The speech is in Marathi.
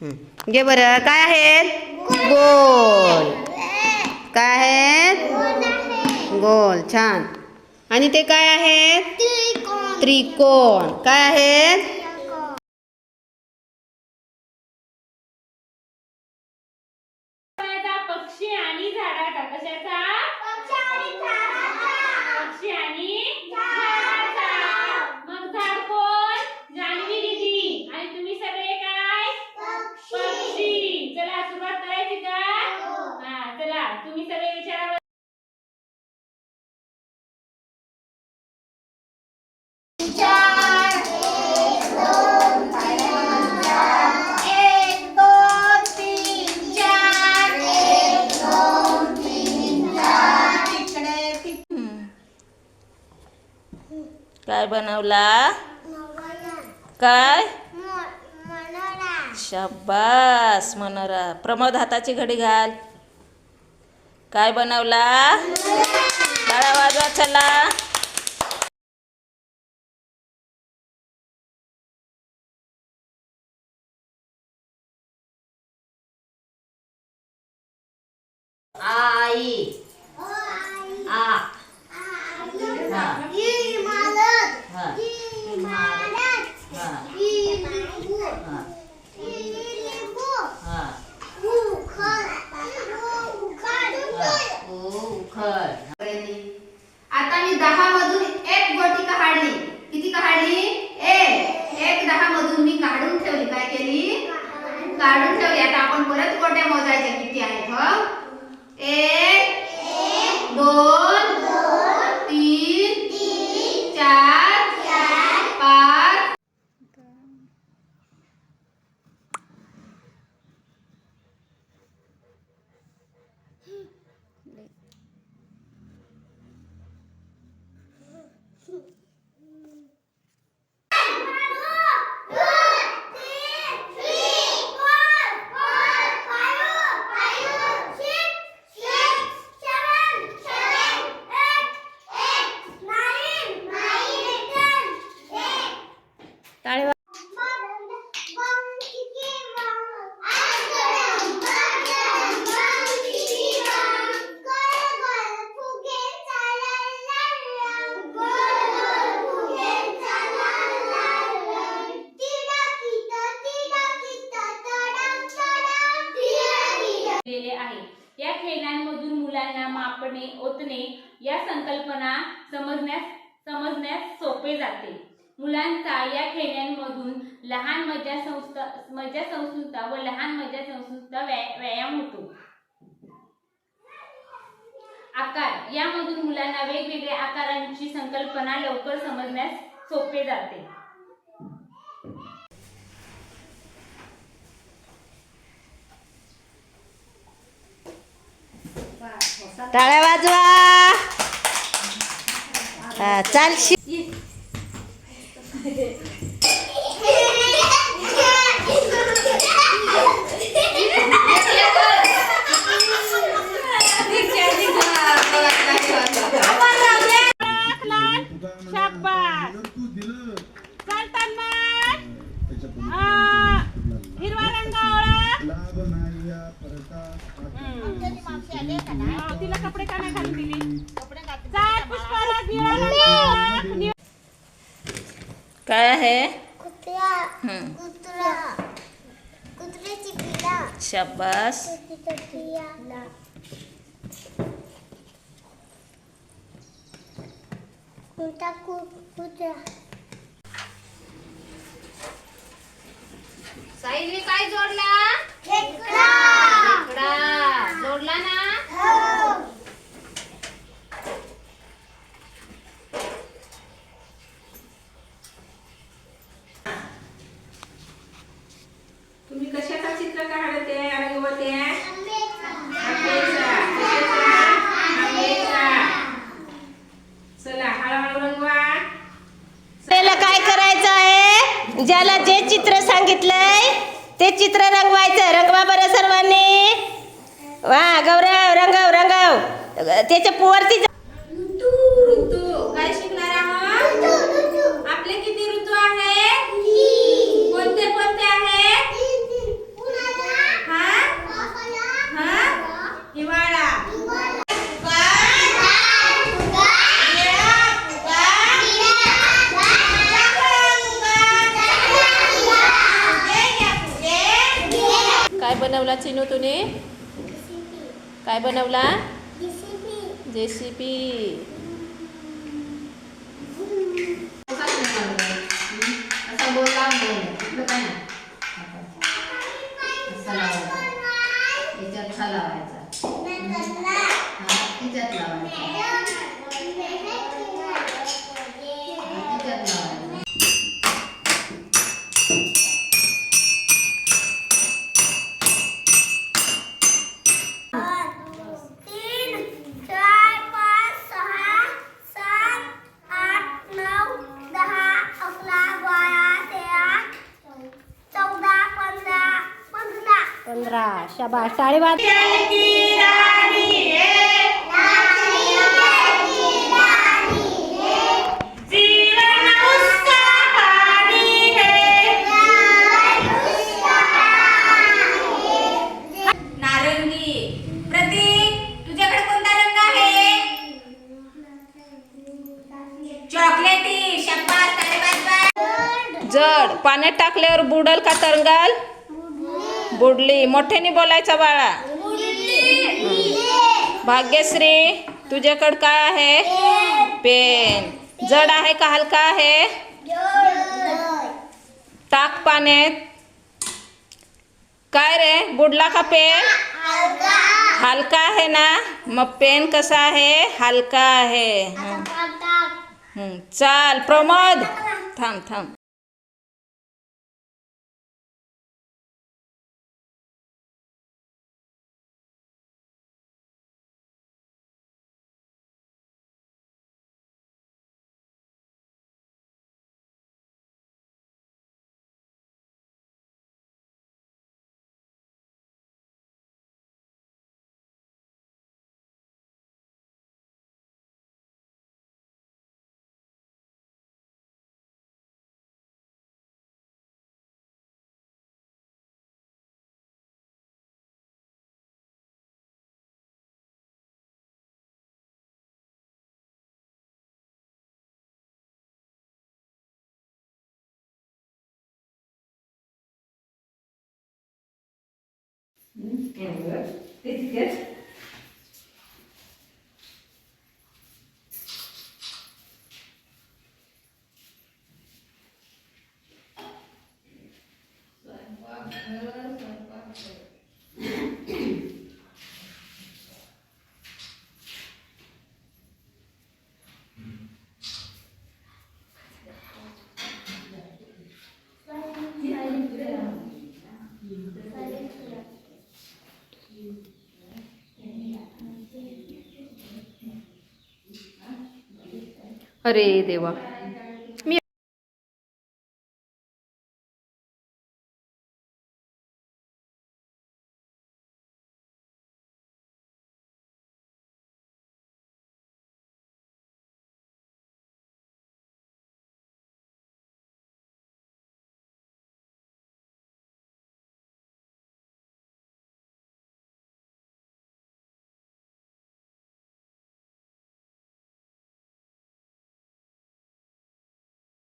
हं. घे बरं. काय आहेत? गोल. काय आहेत? गोल. छान. आणि ते काय आहेत? त्रिकोण. काय आहेत? पक्षी आणि झाडाचा कशाचा? पक्षी आणि झाडाचा मग झाड कोण जान्हवी दीदी आणि तुम्ही सगळे काय पक्षी चला सुरुवात करायची का हा चला तुम्ही सगळे विचारा बरं. काय बनवला? काय? शाबास मनोरा. प्रमोद हाताची घडी घाल. काय बनवला? टाळा वाजवा चला आई आ हा हा हा हा उखळ आता मी दहा मधून एक गोटी काढली किती काढली एक एक दहा मधून मी काढून ठेवली काय केली काढून ठेवले. आता आपण परत गोट्या मोजायच्या किती आहेत एक ओतणे या संकल्पना समजण्यास समजण्यास सोपे जाते. मुलांचा या खेळण्यांमधून लहान मज्जा संस्था मज्जा संस्कृता व लहान मज्जा संस्कृता व्यायाम होतो. आकार. यामधून मुलांना वेगवेगळ्या आकारांची संकल्पना लवकर समजण्यास सोपे जाते. टाळ्या वाजवा हा, चाल शि शाबास चालताना हिरवा रंग ओळख हो, तिला कपडे का नाही घालून दिली? निळा रंग. निळा- काय आहे? कुत्रा. हं, कुत्रा. कुत्र्याची पिला शाबास. पिला कुत्रा कुत्रा. साईने काय जोडला? खेकडा खेकडा जोडला ना तुम्ही कशाचा चित्र काढते रंगवते आंब्याचा. कशाचा? आंब्याचा. चला हळूहळू रंगवा आपल्याला काय करायचं आहे ज्याला जे चित्र सांगितलंय ते चित्र रंगवायचं. रंगवा बरं सर्वांनी. वा गौरव रंगव रंगव. त्याच्या वरती ऋतू काय शिकणार आहोत आपले किती ऋतू आहेत कोणते कोणते आहेत बनवला चिनू तुने? काय बनवला? DCP. जे सी पी असाच असा गोल शाबाश टाळी वाज नारंगी प्रतीक तुझ्याकडे कोणता रंग आहे चॉकलेटी शब्बास तारे वाजवा. जड पाण्यात टाकल्यावर बुडल का तरंगाल बुडली. मोठ्याने बोलायचा बाळा. भाग्यश्री तुझ्याकडं काय आहे? पेन. जड आहे का हलका आहे? टाक पाण्यात. काय रे? बुडला का पेन? हलका आहे ना? मग पेन कसा आहे? हलका आहे. चाल प्रमोद. थांब थांब. Okay. Good. It's good. अरे देवा.